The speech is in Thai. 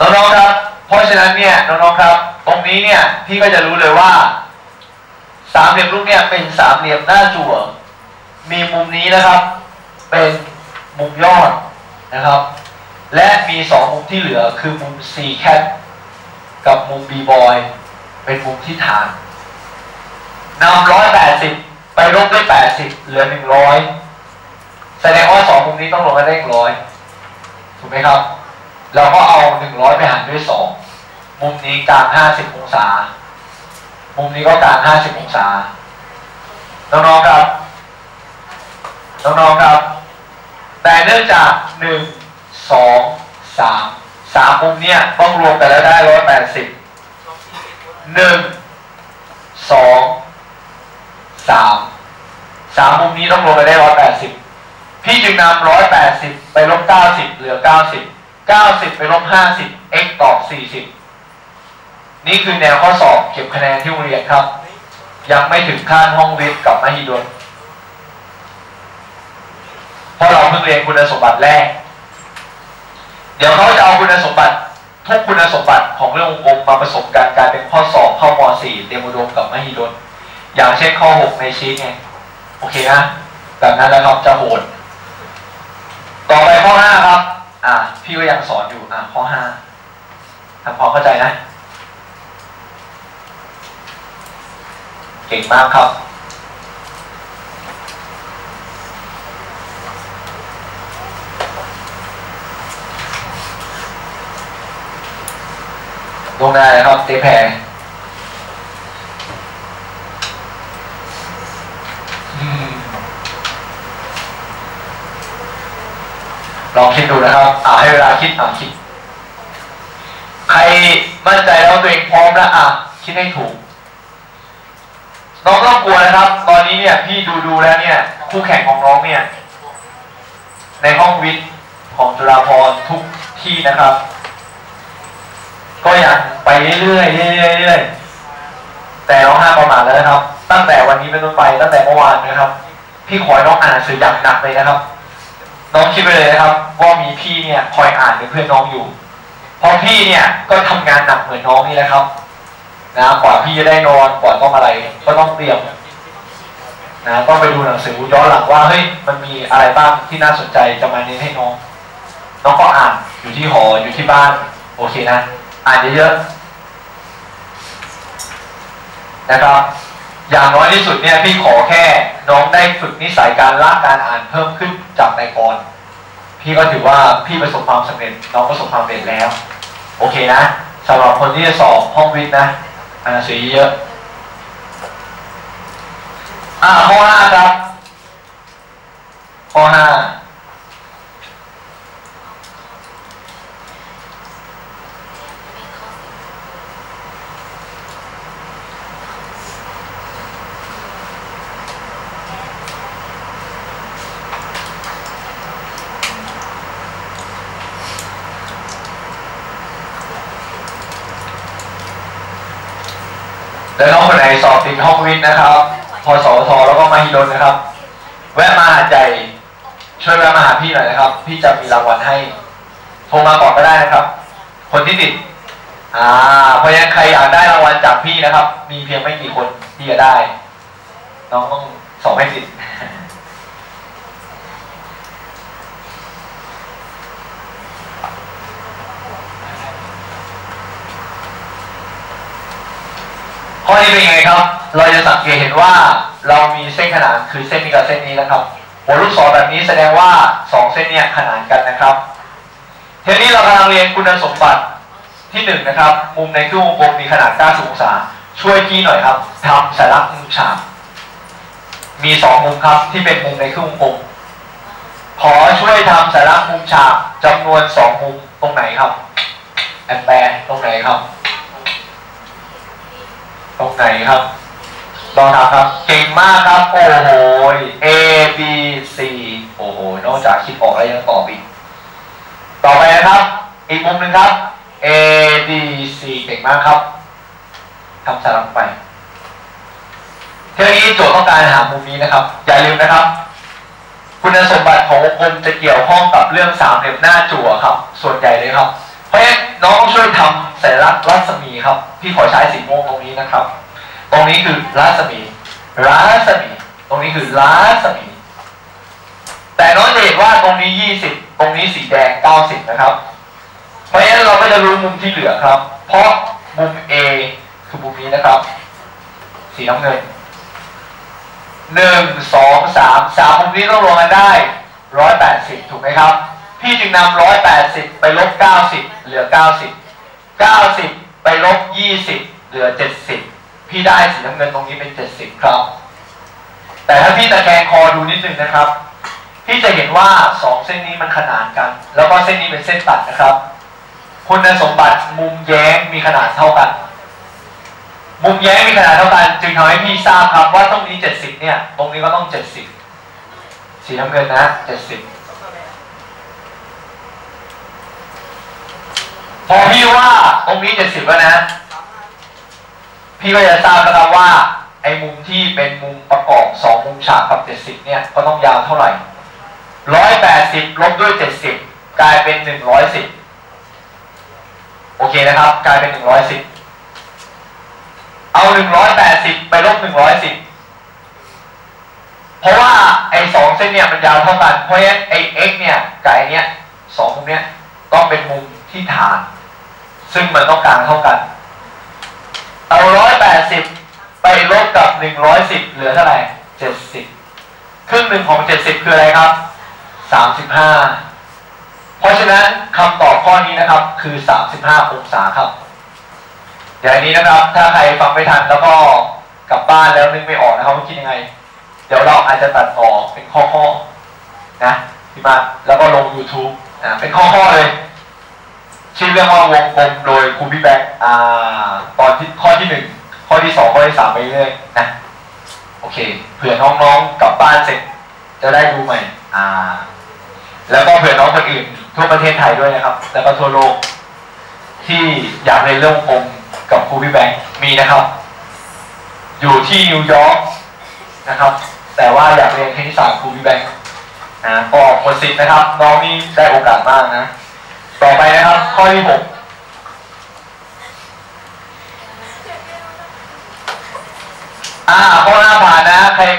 น้องๆครับ เพราะฉะนั้นเนี่ยน้องๆครับ ตรงนี้เนี่ยพี่ก็จะรู้เลยว่า สามเหลี่ยมลูกเนี่ยเป็นสามเหลี่ยมหน้าจั่ว มีมุมนี้นะครับ เป็นมุมยอดนะครับ และมีสองมุมที่เหลือคือมุม C cat กับมุม B boy เป็นมุมที่ฐานนำร้อยแปดสิบไปลบด้วยแปดสิบเหลือหนึ่งร้อยแสดงว่าสองมุมนี้ต้องลงกันได้หนึ่งร้อยถูกไหมครับ เราก็เอาหนึ่งร้อยไปหารด้วยสองมุมนี้กลางห้าสิบองศา มุมนี้ก็กลางห้าสิบองศา น้องๆครับ น้องๆครับ แต่เนื่องจากหนึ่งสองสามสามมุมเนี่ยต้องรวมกันแล้วได้ร้อยแปดสิบหนึ่งสองสามสามมุมนี้ต้องรวมกันได้ร้อยแปดสิบพี่จึงนำร้อยแปดสิบไปลบเก้าสิบเหลือเก้าสิบ เก้าสิบไปลบห้าสิบ x ตอบสี่สิบนี่คือแนวข้อสอบเก็บคะแนนที่โรงเรียนครับ ยังไม่ถึงขั้นห้องวิทย์กับมหิดลเพราะเราเพิ่งเรียนคุณสมบัติแรก เดี๋ยวเขาจะเอาคุณสมบัติทุกคุณสมบัติของเรื่องวงกลมมาผสมกันกลายเป็นข้อสอบข้าม4 เตรียมอุดมกับมหิดลอย่างเช่นข้อ 6 ในชีตไงโอเคนะแบบนั้นแล้วครับจะโหด ต่อไปข้อ 5 ครับ อะพี่ก็ยังสอนอยู่ อะข้อ5ทำพอ เข้าใจนะเก่งมากครับ ลงได้ครับเตะแผ่อืมลองคิดดูนะครับ อ่าให้เวลาคิดอ่าคิด มั่นใจแล้ววาตัวเองพร้อมแล้วอะคิดให้ถูกน้องต้องกลัวนะครับ ตอนนี้เนี่ยพี่ดูดูแล้วเนี่ย คู่แข่งของน้องเนี่ย ในห้องวิทย์ของจุฬาภรทุกที่นะครับ ก็ยังไปเรื่อยๆเรื่อยๆเรื่อยแต่น้องห้ามประมาทแล้วนะครับ ตั้งแต่วันนี้เป็นต้นไปตั้งแต่เมื่อวานนะครับ พี่ขอให้น้องอ่านหนังสืออย่างหนักเลยนะครับ น้องคิดไปเลยนะครับ ว่ามีพี่เนี่ยคอยอ่านเป็นเพื่อนน้องอยู่ พราะพี่เนี่ยก็ทำงานหนักเหมือนน้องนี่แหละครับนะกว่าพี่จะได้นอนกว่าต้องอะไรก็ต้องเตรียมนะต้องไปดูหนังสือย้อนหลังว่าเฮ้ยมันมีอะไรบ้างที่น่าสนใจจะมาเน้นให้น้องน้องก็อ่านอยู่ที่หออยู่ที่บ้าน โอเคนะ อ่านเยอะๆนะครับ อย่างน้อยที่สุดเนี่ยพี่ขอแค่น้องได้ฝึกนิสัยการละการอ่านเพิ่มขึ้นจากในกร พี่ก็ถือว่าพี่ประสบความสำเร็จน้องประสบความสำเร็จแล้ว โอเคนะสำหรับคนที่จะสอบห้องวิทย์นะอ่านหนังสือเยอะอ่าข้อห้าครับข้อห้า แล้วน้องคนไหนสอบติดห้องวิทย์นะครับพอสอทแล้วก็มาฮิดนนะครับ แวะมาหาใจ ช่วยแวะมาหาพี่หน่อยนะครับ พี่จะมีรางวัลให้ โทรมาก่อนก็ได้นะครับ คนที่ติดอ่าเพราะฉะนั้นใครอยากได้รางวัลจากพี่นะครับ มีเพียงไม่กี่คนที่จะได้ น้องต้องสอบให้ติด ข้อนี้เป็นยังไงครับ เราจะสังเกตเห็นว่าเรามีเส้นขนานคือเส้นนี้กับเส้นนี้นะครับ หัวลูกศรแบบนี้แสดงว่าสองเส้นเนี่ยขนานกันนะครับ ทีนี้เรากำลังเรียนคุณสมบัติที่หนึ่งนะครับ มุมในครึ่งวงกลมมีขนาด 90 องศา ช่วยพี่หน่อยครับทำสัญลักมุมฉาก มีสองมุมครับที่เป็นมุมในครึ่งวงกลม ขอช่วยทำสัญลักมุมฉากจำนวนสองมุมตรงไหนครับแอนแปรตรงไหนครับ ตรงไหนครับลองทำครับ เก่งมากครับ โอ้โห A B C โอ้โห นอกจากคิดออกแล้วยังตอบอีก ต่อไปนะครับ อีกมุมหนึ่งครับ A D C เก่งมากครับทำสลับไปเทีนี้โจทย์ต้องการหามุมนี้นะครับ อย่าลืมนะครับ คุณสมบัติของวงกลมจะเกี่ยวข้องกับเรื่องสามเหลี่ยมหน้าจั่วครับ ส่วนใหญ่เลยครับ เพราะฉะนั้น สัญลักษณ์รัศมีครับ พี่ขอใช้สีม่วงตรงนี้นะครับ ตรงนี้คือรัศมีรัศมี ตรงนี้คือรัศมี แต่น้องจะเห็นว่าตรงนี้20ตรงนี้สีแดง90นะครับ เพราะฉะนั้นเราก็จะรู้มุมที่เหลือครับ เพราะมุม A คือมุมนี้นะครับ สีน้ำเงินหนึ่งสองสามสามมุมนี้ต้องรวมกันได้ร้อยแปดสิบถูกไหมครับ พี่จึงนำร้อยแปดสิบไปลบเก้าสิบเหลือเก้าสิบ เก้าสิบไปลบยี่สิบเหลือเจ็ดสิบพี่ได้สีน้ำเงินตรงนี้เป็นเจ็ดสิบครับ แต่ถ้าพี่ตะแคงคอดูนิดนึงนะครับ พี่จะเห็นว่าสองเส้นนี้มันขนานกัน แล้วก็เส้นนี้เป็นเส้นตัดนะครับ คุณสมบัติมุมแย้งมีขนาดเท่ากัน มุมแย้งมีขนาดเท่ากัน จึงทำให้พี่ทราบครับว่าตรงนี้70เนี่ย ตรงนี้ก็ต้อง70สีน้ำเงินนะ70พอพี่ว่า ตรงนี้70แล้วนะ พี่ก็จะทราบแล้วครับว่า ไอ้มุมที่เป็นมุมประกอบ2มุมฉากกับ70เนี่ยก็ต้องยาวเท่าไหร่180ลบด้วย70กลายเป็น110โอเคนะครับ กลายเป็น110เอา180ไปลบ110เพราะว่าไอ้สองเส้นเนี่ยมันยาวเท่ากัน เพราะฉะนั้นไอ้ x เนี่ยกับไอ้เนี่ยสองมุมเนี่ยต้องเป็นมุมที่ฐาน ซึ่งมันต้องกลางเท่ากัน เอา180ไปลบกับ110เหลือเท่าไหร่70ครึ่งหนึ่งของ70คืออะไรครับ35เพราะฉะนั้นคำตอบข้อนี้นะครับ คือ35องศาครับอย่างนี้นะครับ ถ้าใครฟังไม่ทันแล้วก็กลับบ้านแล้วนึกไม่ออกนะครับว่าคิดยังไง เดี๋ยวเราอาจจะตัดต่อเป็นข้อๆนะพี่มาแล้วก็ลง YouTube นะเป็นข้อๆเลย ชื่อเรื่องว่าวงกลมโดยครูพี่แบ็กอ่าตอนที่ข้อที่หนึ่งข้อที่สองข้อที่สามไปเรื่อยนะโอเคเผื่อน้องๆกลับบ้านเสร็จ จะได้ดูใหม่อ่า แล้วก็เผื่อน้องคนอื่นทั่วประเทศไทยด้วยนะครับ แล้วก็ทั่วโลก ที่อยากเรียนเรื่องวงกลมกับครูพี่แบงค์มีนะครับ อยู่ที่นิวยอร์กนะครับ แต่ว่าอยากเรียนคณิตศาสตร์ครูพี่แบงค์นะก็หมดสิทธิ์นะครับ น้องนี่ได้โอกาสมากนะ ต่อไปนะครับ ข้อที่หกอ่าข้อหน้าผ่านนะ